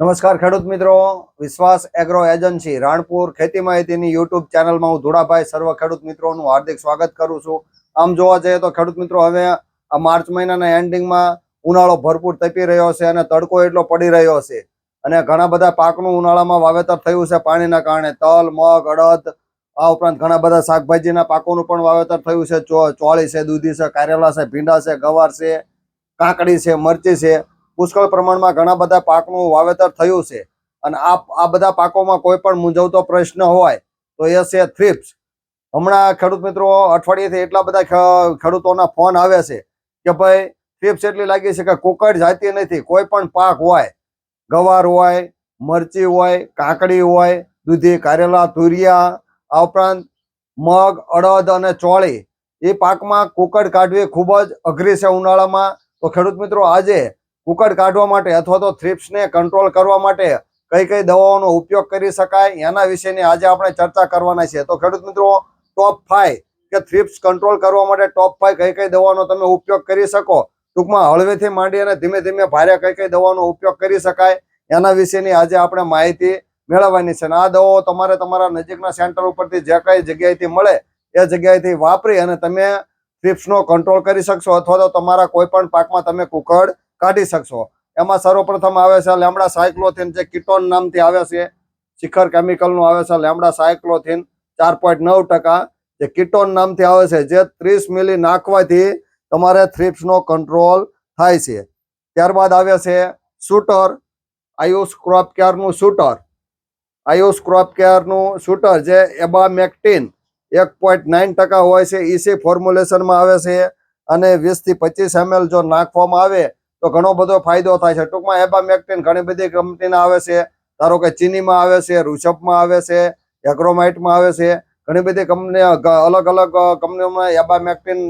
નમસ્કાર ખેડૂત મિત્રો. વિશ્વાસ એગ્રો એજન્સી રાણપુર ખેતી માહિતીની યુટ્યુબ ચેનલમાં હું ધોળાભાઈ, સર્વ ખેડૂત મિત્રોનું હાર્દિક સ્વાગત કરું છું. આમ જોવા જઈએ તો ખેડૂત મિત્રો, હવે આ માર્ચ મહિનાના એન્ડિંગમાં ઉનાળો ભરપૂર તપી રહ્યો છે અને તડકો એટલો પડી રહ્યો છે. અને ઘણા બધા પાકનું ઉનાળામાં વાવેતર થયું છે પાણીના કારણે. તલ, મગ, અડદ, આ ઉપરાંત ઘણા બધા શાકભાજીના પાકોનું પણ વાવેતર થયું છે. ચોળી છે, દૂધી છે, કારેલા છે, ભીંડા છે, ગવાર છે, કાકડી છે, મરચી છે. પુષ્કળ પ્રમાણમાં ઘણા બધા પાકનું વાવેતર થયું છે. અને આ આ બધા પાકોમાં કોઈ પણ મૂંઝવતો પ્રશ્ન હોય, તો એ છે થ્રિપ્સ હમણાં ખેડૂત મિત્રો અઠવાડિયેથી એટલા બધા ખેડૂતોના ફોન આવે છે કે ભાઈ થ્રિપ્સ એટલી લાગી છે કે કુકડ જાતી નથી. કોઈ પણ પાક હોય, ગવાર હોય, મરચી હોય, કાકડી હોય, દૂધી, કારેલા, તુરિયા, આ ઉપરાંત મગ, અડદ અને ચોળી, એ પાકમાં કુકડ કાઢવી ખૂબ જ અઘરી છે ઉનાળામાં. તો ખેડૂત મિત્રો, આજે કુકડ કાઢવા માટે અથવા તો થ્રિપ્સને કંટ્રોલ કરવા માટે કઈ કઈ દવાઓનો ઉપયોગ કરી શકાય, એના વિશેની આજે આપણે ચર્ચા કરવાના છે તો ખેડૂત મિત્રો ટોપ ફાઈવ કે થ્રિપ્સ કંટ્રોલ કરવા માટે ટોપ ફાઈવ કઈ કઈ દવાનો તમે ઉપયોગ કરી શકો? ટૂંકમાં હળવેથી માંડી અને ધીમે ધીમે ભારે કઈ કઈ દવાનો ઉપયોગ કરી શકાય, એના વિશેની આજે આપણે માહિતી મેળવવાની છે. અને આ દવાઓ તમારે તમારા નજીકના સેન્ટર ઉપરથી જે કઈ જગ્યાએથી મળે, એ જગ્યાએથી વાપરી અને તમે થ્રિપ્સનો કંટ્રોલ કરી શકશો. અથવા તો તમારા કોઈ પણ પાકમાં તમે કુકડ કાઢી શકશો. એમાં સર્વપ્રથમ આવે છે લેમડા સાયક્લોથિન જે કિટોન નામથી આવે છે, શિખર કેમિકલનું આવે છે લેમડા સાયક્લોથિન ચાર પોઈન્ટ નવ ટકા. જે કિટોન નામથી આવે છે, જે ત્રીસ મિલી નાખવાથી તમારે થ્રિપ્સનો કંટ્રોલ થાય છે. ત્યારબાદ આવે છે શૂટર, આયુષ ક્રોપ કેરનું શૂટર. આયુષ ક્રોપ કેરનું શૂટર જે એબામેક્ટિન એક પોઈન્ટ નાઇન ટકા હોય છે ઈસી ફોર્મ્યુલેશનમાં આવે છે અને વીસથી પચીસ એમએલ જો નાખવામાં આવે તો ઘણો બધો ફાયદો થાય છે. ટૂંકમાં એબામેક્ટિન ઘણી બધી કંપનીના આવે છે. ધારો કે ચીનીમાં આવે છે, ઋષભમાં આવે છે એગ્રોમાઇટમાં આવે છે. ઘણી બધી કંપની અલગ અલગ કંપનીઓમાં એબામેક્ટિન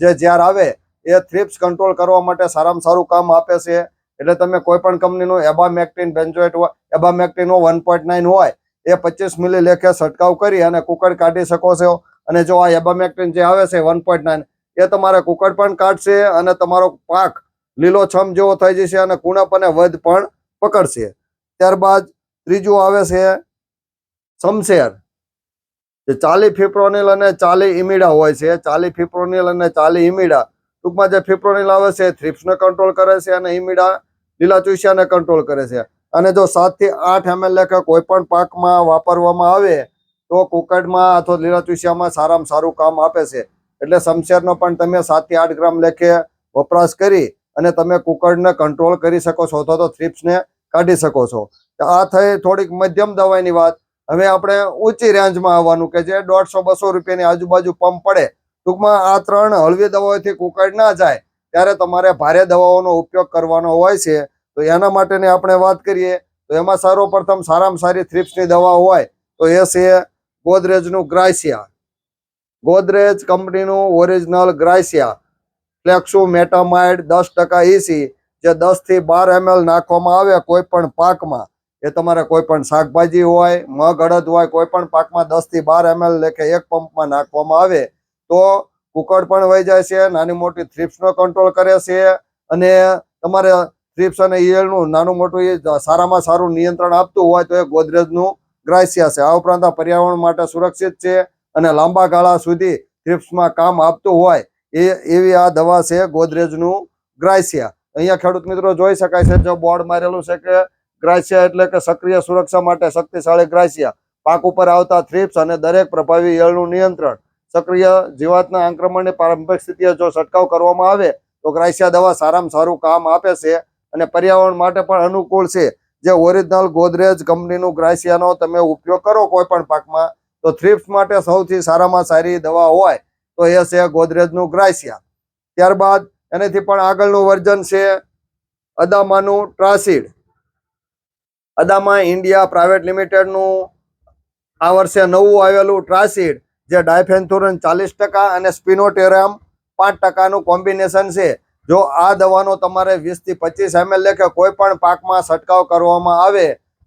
જે જ્યાર આવે, એ થ્રિપ્સ કંટ્રોલ કરવા માટે સારામાં સારું કામ આપે છે. એટલે તમે કોઈ પણ કંપનીનું abamectin benzoate abamectin one point nine હોય, એ પચીસ મિલી લેખે છંટકાવ કરી અને કુકડ કાઢી શકો છો. અને જો આ એબામેક્ટિન જે આવે છે વન પોઈન્ટ નાઇન એ તમારે કુકડ પણ કાઢશે અને તમારો પાક લીલોછમ જેવો થઈ જશે અને કુણપ અને વધ પણ પકડશે. ત્યારબાદ ત્રીજું આવે છે શમશેર. જે ચાલી ફિપ્રોનિલ અને ચાલી ઇમીડા હોય છે, ચાલી ફિપ્રોનિલ અને ચાલી ઇમીડા ટૂંકમાં જે ફિપ્રોનિલ આવે છે થ્રિપ્સને કંટ્રોલ કરે છે અને ઇમીડા લીલા ચૂસિયાને કંટ્રોલ કરે છે. અને જો સાતથી આઠ એમએલ લેખક કોઈ પણ પાકમાં વાપરવામાં આવે, તો કુકડમાં અથવા લીલા ચૂસિયામાં સારામાં સારું કામ આપે છે. એટલે શમશેરનો પણ તમે સાતથી આઠ ગ્રામ લેખે વપરાશ કરી અને તમે કુકડને કંટ્રોલ કરી શકો છો અથવા તો થ્રીપ્સને કાઢી શકો છો. આ થઈ થોડીક મધ્યમ દવાની વાત. હવે આપણે ઊંચી રેન્જમાં આવવાનું કે જે દોઢસો બસો રૂપિયાની આજુબાજુ પંપ પડે, ટૂંકમાં આ ત્રણ હળવી દવાઓથી કુકડ ના જાય, ત્યારે તમારે ભારે દવાઓનો ઉપયોગ કરવાનો હોય છે. તો એના માટેની આપણે વાત કરીએ, તો એમાં સર્વપ્રથમ સારામાં સારી થ્રીપ્સની દવા હોય, તો એ છે ગોદરેજનું ગ્રાયસિયા ગોદરેજ કંપનીનું ઓરિજિનલ ગ્રાયસિયા ફ્લેક્સુ મેટામાઇડ દસ ટકા ઈસી જે દસથી બાર એમએલ નાખવામાં આવે કોઈ પણ પાકમાં, એ તમારે કોઈ પણ શાકભાજી હોય, મગ, અડદ હોય, કોઈ પણ પાકમાં દસથી બાર એમએલ લેખે એક પંપમાં નાખવામાં આવે, તો કુકડ પણ વહી જાય છે, નાની મોટી થ્રિપ્સનો કંટ્રોલ કરે છે, અને તમારે થ્રીપ્સ અને ઈયળનું નાનું મોટું એ સારામાં સારું નિયંત્રણ આપતું હોય તો એ ગોદરેજનું ગ્રાયસિયા છે. આ ઉપરાંત પર્યાવરણ માટે સુરક્ષિત છે અને લાંબા ગાળા સુધી થ્રીપ્સમાં કામ આપતું હોય એ, એવી આ દવા છે, ગોદરેજનું ગ્રાયસિયા અહીંયા ખેડૂત મિત્રો જોઈ શકાય છે, જો બોર્ડ મારેલું છે કે ગ્રાયસિયા એટલે કે સક્રિય સુરક્ષા માટે શક્તિશાળી ગ્રાયસિયા પાક ઉપર આવતા થ્રિપ્સ અને દરેક પ્રભાવી ઈયળનું નિયંત્રણ. સક્રિય જીવાતના આક્રમણની પ્રારંભિક સ્થિતિએ જો છંટકાવ કરવામાં આવે, તો ગ્રાયસિયા દવા સારામાં સારું કામ આપે છે અને પર્યાવરણ માટે પણ અનુકૂળ છે. જે ઓરિજિનલ ગોદરેજ કંપનીનું ગ્રાયસિયાનો તમે ઉપયોગ કરો કોઈ પણ પાકમાં, તો થ્રિપ્સ માટે સૌથી સારામાં સારી દવા હોય તો એ છે ગોદરેજનું ગ્રાસિયા. ત્યારબાદ એનાથી પણ આગળનું વર્ઝન છે અદામાનું ટ્રાસિડ. અદામા ઇન્ડિયા પ્રાઇવેટ લિમિટેડનું આ વર્ષે નવું આવેલું ટ્રાસિડ, જે ડાયફેન્થોરન ચાલીસ ટકા અને સ્પિનોટેરામ પાંચ ટકાનું કોમ્બિનેશન છે. જો આ દવાનો તમારે વીસથી પચીસ એમએલ લેખે કોઈ પણ પાકમાં છંટકાવ કરવામાં આવે,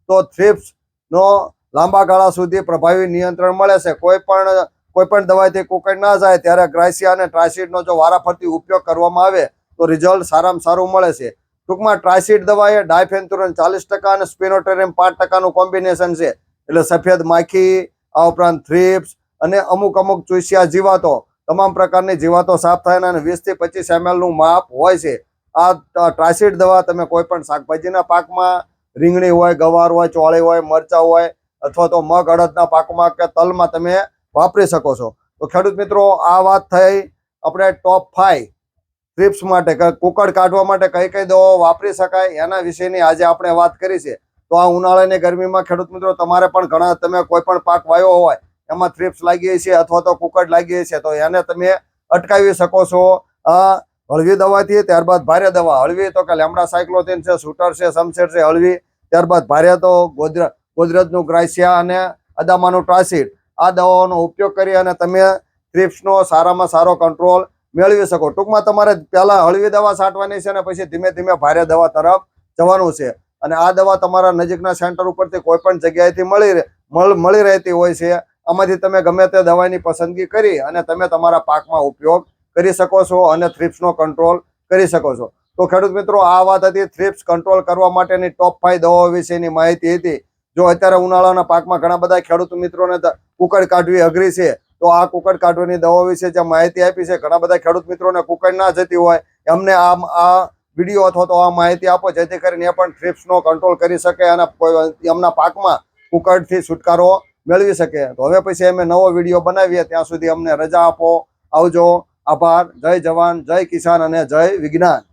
તો થ્રિપ્સનો લાંબા ગાળા સુધી પ્રભાવી નિયંત્રણ મળે છે. કોઈ પણ કોઈ પણ દવાઈથી કુકડ ના જાય ત્યારે ગ્રાયસિયા અને ટ્રાયસીડનો જો વારાફરતી ઉપયોગ કરવામાં આવે, તો રિઝલ્ટ સારામાં સારું મળે છે. ટૂંકમાં ટ્રાયસીડ દવા એ ડાયફેન્થુરન ચાલીસ ટકા અને સ્પિનોટેરિયમ પાંચ ટકાનું કોમ્બિનેશન છે. એટલે સફેદ માખી, આ ઉપરાંત થ્રીપ્સ અને અમુક અમુક ચૂસિયા જીવાતો, તમામ પ્રકારની જીવાતો સાફ થાય અને વીસથી પચીસ એમએલનું માપ હોય છે. આ ટ્રાયસીડ દવા તમે કોઈ પણ શાકભાજીના પાકમાં, રીંગણી હોય, ગવાર હોય, ચોળી હોય, મરચા હોય, અથવા તો મગ અડદના પાકમાં કે તલમાં તમે વાપરી શકો છો. તો ખેડૂત મિત્રો, આ વાત થઈ આપણે ટોપ ફાઈવ ટ્રીપ્સ માટે કુકડ કાઢવા માટે કઈ કઈ દવાઓ વાપરી શકાય એના વિશેની આજે આપણે વાત કરી છે. તો આ ઉનાળાની ગરમીમાં ખેડૂત મિત્રો, તમારે પણ ઘણા, તમે કોઈ પણ પાક વાવ્યો હોય, એમાં થ્રિપ્સ લાગી છે અથવા તો કુકડ લાગી છે તો એને તમે અટકાવી શકો છો. આ હળવી દવાથી ત્યારબાદ ભારે દવા. હળવી તો કે લેમડા સાયક્લોથિન છે, શૂટર છે સમસેર છે, હળવી. ત્યારબાદ ભારે તો ગોદર, ગોદરેજનું ગ્રાસિયા અને અદામાનું ટ્રાસિડ. આ દવાઓનો ઉપયોગ કરી અને તમે થ્રિપ્સનો સારામાં સારો કંટ્રોલ મેળવી શકો. ટૂંકમાં તમારે પહેલા હળવી દવા છાંટવાની છે અને પછી ધીમે ધીમે ભારે દવા તરફ જવાનું છે. અને આ દવા તમારા નજીકના સેન્ટર ઉપરથી કોઈ પણ જગ્યાએથી મળી મળી રહેતી હોય છે. આમાંથી તમે ગમે તે દવાની પસંદગી કરી અને તમે તમારા પાકમાં ઉપયોગ કરી શકો છો અને થ્રિપ્સનો કંટ્રોલ કરી શકો છો. તો ખેડૂત મિત્રો, આ વાત હતી થ્રિપ્સ કંટ્રોલ કરવા માટેની ટોપ ફાઈવ દવાઓ વિશેની માહિતી હતી. જો અત્યારે ઉનાળાના પાકમાં ઘણા બધા ખેડૂત મિત્રોને કુકડ કાઢવી અઘરી છે, તો આ કુકડ કાઢવાની દવાઓ વિશે જે માહિતી આપી છે, ઘણા બધા ખેડૂત મિત્રોને કુકડ ના જતી હોય, એમને આ આ વીડિયો અથવા તો આ માહિતી આપો, જેથી કરીને એ પણ થ્રિપ્સનો કંટ્રોલ કરી શકે અને એમના પાકમાં કુકડથી છુટકારો મેળવી શકે. તો હવે પછી અમે નવો વીડિયો બનાવીએ, ત્યાં સુધી અમને રજા આપો. આવજો. આભાર. જય જવાન, જય કિસાન અને જય વિજ્ઞાન.